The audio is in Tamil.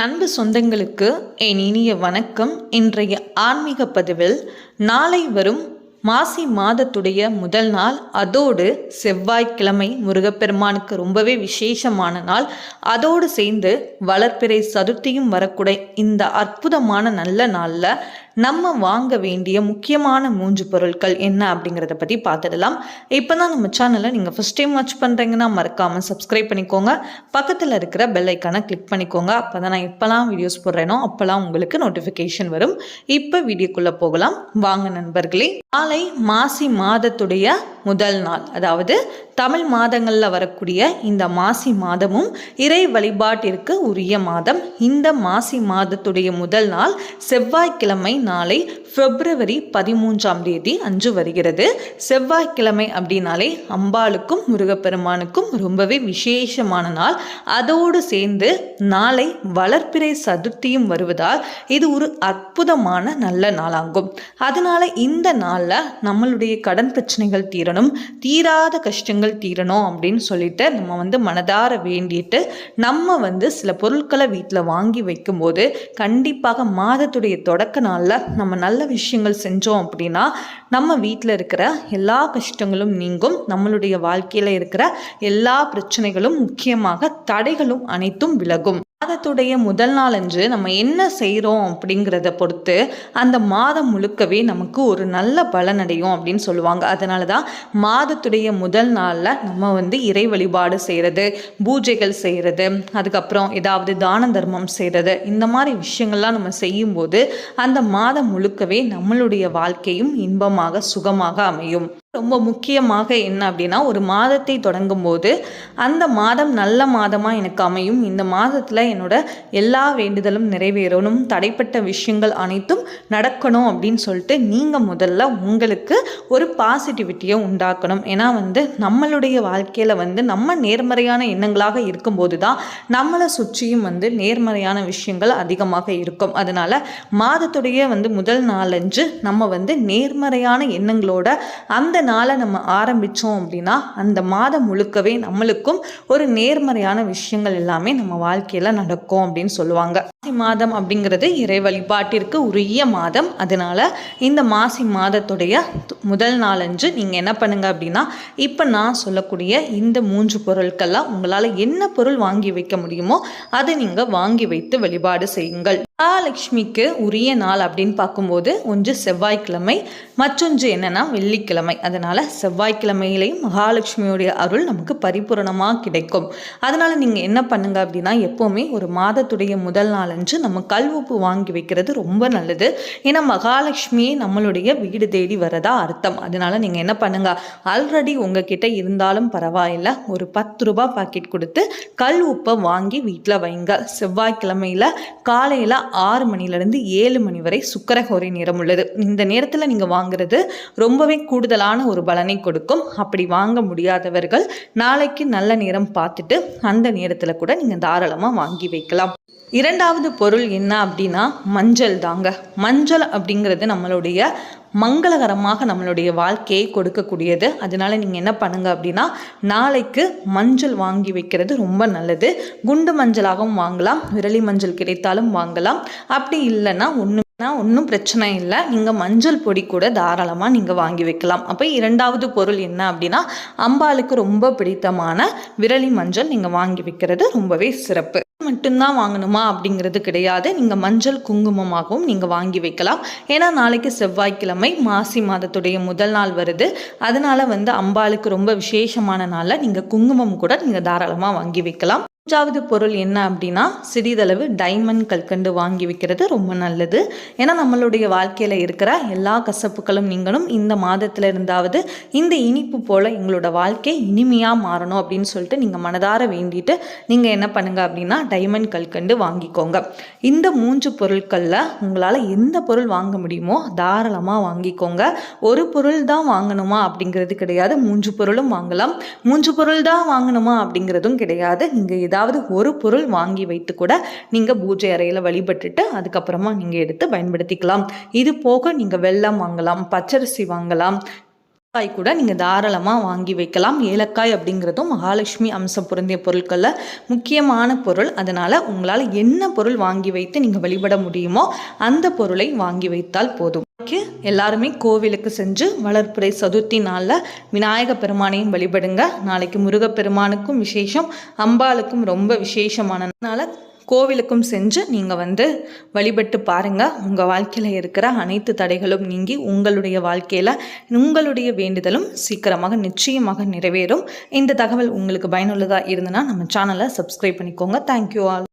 அன்பு சொந்தங்களுக்கு என் இனிய வணக்கம். இன்றைய ஆன்மீக பதிவில் நாளை வரும் மாசி மாதத்துடைய முதல் நாள் அதோடு செவ்வாய்க்கிழமை முருகப்பெருமானுக்கு ரொம்பவே விசேஷமான நாள். அதோடு சேர்ந்து வளர்ப்பிறை சதுர்த்தியும் வரக்கூடிய இந்த அற்புதமான நல்ல நாளில் நம்ம வாங்க வேண்டிய முக்கியமான மூன்று பொருட்கள் என்ன அப்படிங்கிறத பற்றி பார்த்துடலாம். இப்போ தான் நம்ம சேனலை நீங்கள் ஃபஸ்ட் டைம் வாட்ச் பண்ணுறீங்கன்னா மறக்காமல் சப்ஸ்கிரைப் பண்ணிக்கோங்க. பக்கத்தில் இருக்கிற பெல் ஐக்கானை கிளிக் பண்ணிக்கோங்க. அப்போ தான் நான் எப்போல்லாம் வீடியோஸ் போடுறேனோ அப்போல்லாம் உங்களுக்கு நோட்டிஃபிகேஷன் வரும். இப்போ வீடியோக்குள்ளே போகலாம். வாங்க நண்பர்களே நாளை மாசி மாதத்துடைய முதல் நாள் அதாவது தமிழ் மாதங்களில் வரக்கூடிய இந்த மாசி மாதமும் இறை வழிபாட்டிற்கு உரிய மாதம். இந்த மாசி மாதத்துடைய முதல் நாள் செவ்வாய்க்கிழமை நாளை பிப்ரவரி பதிமூன்றாம் தேதி அன்று வருகிறது. செவ்வாய்க்கிழமை அப்படின்னாலே அம்பாளுக்கும் முருகப்பெருமானுக்கும் ரொம்பவே விசேஷமான நாள். அதோடு சேர்ந்து நாளை வளர்ப்பிறை சதுர்த்தியும் வருவதால் இது ஒரு அற்புதமான நல்ல நாளாகும். அதனால இந்த நாளில் நம்மளுடைய கடன் பிரச்சனைகள் தீரணும் தீராத கஷ்டங்கள் தீரணும் அப்படின்னு சொல்லிட்டு நம்ம வந்து மனதார வேண்டிட்டு நம்ம வந்து சில பொருட்களை வீட்டில் வாங்கி வைக்கும்போது கண்டிப்பாக மாதத்துடைய தொடக்க நாளில் நம்ம நல்ல விஷயங்கள் செஞ்சோம் அப்படின்னா நம்ம வீட்டில் இருக்கிற எல்லா கஷ்டங்களும் நீங்கும். நம்மளுடைய வாழ்க்கையில் இருக்கிற எல்லா பிரச்சனைகளும் முக்கியமாக தடைகளும் அனைத்தும் விலகும். மாதத்துடைய முதல் நாளன்று நம்ம என்ன செய்கிறோம் அப்படிங்கிறத பொறுத்து அந்த மாதம் முழுக்கவே நமக்கு ஒரு நல்ல பலனடையும் அப்படின்னு சொல்லுவாங்க. அதனால தான் மாதத்துடைய முதல் நாளில் நம்ம வந்து இறை வழிபாடு செய்கிறது பூஜைகள் செய்கிறது அதுக்கப்புறம் ஏதாவது தான தர்மம் செய்கிறது இந்த மாதிரி விஷயங்கள்லாம் நம்ம செய்யும்போது அந்த மாதம் முழுக்கவே நம்மளுடைய வாழ்க்கையும் இன்பமாக சுகமாக அமையும். ரொம்ப முக்கியமாக என்ன அப்படின்னா ஒரு மாதத்தை தொடங்கும் போது அந்த மாதம் நல்ல மாதமாக எனக்கு அமையும். இந்த மாதத்தில் என்னோட எல்லா வேண்டுதலும் நிறைவேறணும். தடைப்பட்ட விஷயங்கள் அனைத்தும் நடக்கணும் அப்படின்னு சொல்லிட்டு நீங்கள் முதல்ல உங்களுக்கு ஒரு பாசிட்டிவிட்டியை உண்டாக்கணும். ஏன்னா வந்து நம்மளுடைய வாழ்க்கையில் வந்து நம்ம நேர்மறையான எண்ணங்களாக இருக்கும்போது தான் நம்மளை சுற்றியும் வந்து நேர்மறையான விஷயங்கள் அதிகமாக இருக்கும். அதனால் மாதத்துடைய வந்து முதல் நாளன்று நம்ம வந்து நேர்மறையான எண்ணங்களோட அந்த நாளை நம்ம ஆரம்பித்தோம் அப்படின்னா அந்த மாதம் முழுக்கவே நம்மளுக்கும் ஒரு நேர்மறையான விஷயங்கள் எல்லாமே நம்ம வாழ்க்கையில் நடக்கும் அப்படின்னு சொல்லுவாங்க. மாசி மாதம் அப்படிங்கிறது இறை வழிபாட்டிற்கு உரிய மாதம். அதனால இந்த மாசி மாதத்துடைய முதல் நாளன்று நீங்கள் என்ன பண்ணுங்க அப்படின்னா இப்போ நான் சொல்லக்கூடிய இந்த மூன்று பொருட்கள்லாம் உங்களால் என்ன பொருள் வாங்கி வைக்க முடியுமோ அதை நீங்கள் வாங்கி வைத்து வழிபாடு செய்யுங்கள். மகாலட்சுமிக்கு உரிய நாள் அப்படின்னு பார்க்கும்போது ஒன்று செவ்வாய்க்கிழமை மற்றொன்று என்னென்னா வெள்ளிக்கிழமை. அதனால் செவ்வாய்க்கிழமையிலையும் மகாலட்சுமியுடைய அருள் நமக்கு பரிபூரணமாக கிடைக்கும். அதனால் நீங்கள் என்ன பண்ணுங்க அப்படின்னா எப்போவுமே ஒரு மாதத்துடைய முதல் நாளன்று நம்ம கல்வப்பு வாங்கி வைக்கிறது ரொம்ப நல்லது. ஏன்னா மகாலட்சுமியே நம்மளுடைய வீடு தேடி வரதா அர்த்தம். அதனால் நீங்கள் என்ன பண்ணுங்க ஆல்ரெடி உங்ககிட்ட இருந்தாலும் பரவாயில்ல ஒரு பத்து ரூபாய் பாக்கெட் கொடுத்து கல் உப்பை வாங்கி வீட்டில் வைங்க. செவ்வாய்க்கிழமையில் காலையில் ஆறு மணிலேருந்து ஏழு மணி வரை சுக்கரகோரை நேரம் உள்ளது. இந்த நேரத்தில் நீங்கள் வாங்குறது ரொம்பவே கூடுதலான ஒரு பலனை கொடுக்கும். அப்படி வாங்க முடியாதவர்கள் நாளைக்கு நல்ல நேரம் பார்த்துட்டு அந்த நேரத்தில் கூட நீங்கள் தாராளமாக வாங்கி வைக்கலாம். இரண்டாவது பொருள் என்ன அப்படின்னா மஞ்சள் தாங்க. மஞ்சள் அப்படிங்கிறது நம்மளுடைய மங்களகரமாக நம்மளுடைய வாழ்க்கையை கொடுக்கக்கூடியது. அதனால் நீங்கள் என்ன பண்ணுங்கள் அப்படின்னா நாளைக்கு மஞ்சள் வாங்கி வைக்கிறது ரொம்ப நல்லது. குண்டு மஞ்சளாகவும் வாங்கலாம் விரலி மஞ்சள் கிடைத்தாலும் வாங்கலாம். அப்படி இல்லைன்னா ஒன்று ஒன்றும் பிரச்சனை இல்லை. நீங்கள் மஞ்சள் பொடி கூட தாராளமாக நீங்கள் வாங்கி வைக்கலாம். அப்போ இரண்டாவது பொருள் என்ன அப்படின்னா அம்பாளுக்கு ரொம்ப பிடித்தமான விரலி மஞ்சள் நீங்கள் வாங்கி வைக்கிறது ரொம்பவே சிறப்பு. மட்டும்தான் வாங்கணுமா அப்படிங்கிறது கிடையாது. நீங்கள் மஞ்சள் குங்குமமாகவும் நீங்கள் வாங்கி வைக்கலாம். ஏன்னா நாளைக்கு செவ்வாய்க்கிழமை மாசி மாதத்துடைய முதல் நாள் வருது. அதனால் வந்து அம்பாளுக்கு ரொம்ப விசேஷமான நாளில் நீங்கள் குங்குமம் கூட நீங்கள் தாராளமாக வாங்கி வைக்கலாம். மூன்றாவது பொருள் என்ன அப்படின்னா சிறிதளவு டைமண்ட் கல்கண்டு வாங்கி வைக்கிறது ரொம்ப நல்லது. ஏன்னா நம்மளுடைய வாழ்க்கையில் இருக்கிற எல்லா கசப்புகளும் நீங்களும் இந்த மாதத்தில் இருந்தாவது இந்த இனிப்பு போல் எங்களோட வாழ்க்கை இனிமையாக மாறணும் அப்படின்னு சொல்லிட்டு நீங்கள் மனதார வேண்டிட்டு நீங்கள் என்ன பண்ணுங்க அப்படின்னா டைமண்ட் கல்கண்டு வாங்கிக்கோங்க. இந்த மூன்று பொருட்களில் உங்களால் எந்த பொருள் வாங்க முடியுமோ தாராளமாக வாங்கிக்கோங்க. ஒரு பொருள் தான் வாங்கணுமா அப்படிங்கிறது கிடையாது. மூன்று பொருளும் வாங்கலாம். மூன்று பொருள் தான் வாங்கணுமா அப்படிங்கிறதும் கிடையாது. நீங்கள் ஏதாவது ஒரு பொருள் வாங்கி வைத்து கூட நீங்கள் பூஜை அறையில் வழிபட்டுட்டு அதுக்கப்புறமா நீங்கள் எடுத்து பயன்படுத்திக்கலாம். இது போக நீங்கள் வெள்ளம் வாங்கலாம் பச்சரிசி வாங்கலாம் ஏலக்காய் கூட நீங்கள் தாராளமாக வாங்கி வைக்கலாம். ஏலக்காய் அப்படிங்கிறதும் மகாலட்சுமி அம்சம் பொருந்திய பொருட்களில் முக்கியமான பொருள். அதனால் உங்களால் என்ன பொருள் வாங்கி வைத்து நீங்கள் வழிபட முடியுமோ அந்த பொருளை வாங்கி வைத்தால் போதும். எல்லாருமே கோவிலுக்கு சென்று வளர்ப்புரை சதுர்த்தி நாளில் விநாயக பெருமானையும் வழிபடுங்க. நாளைக்கு முருகப்பெருமானுக்கும் விசேஷம் அம்பாளுக்கும் ரொம்ப விசேஷமானதுனால கோவிலுக்கும் சென்று நீங்கள் வந்து வழிபட்டு பாருங்கள் உங்கள் வாழ்க்கையில் இருக்கிற அனைத்து தடைகளும் நீங்கி உங்களுடைய வாழ்க்கையில் உங்களுடைய வேண்டுதலும் சீக்கிரமாக நிச்சயமாக நிறைவேறும். இந்த தகவல் உங்களுக்கு பயனுள்ளதாக இருந்ததுன்னா நம்ம சேனலை சப்ஸ்கிரைப் பண்ணிக்கோங்க. Thank you all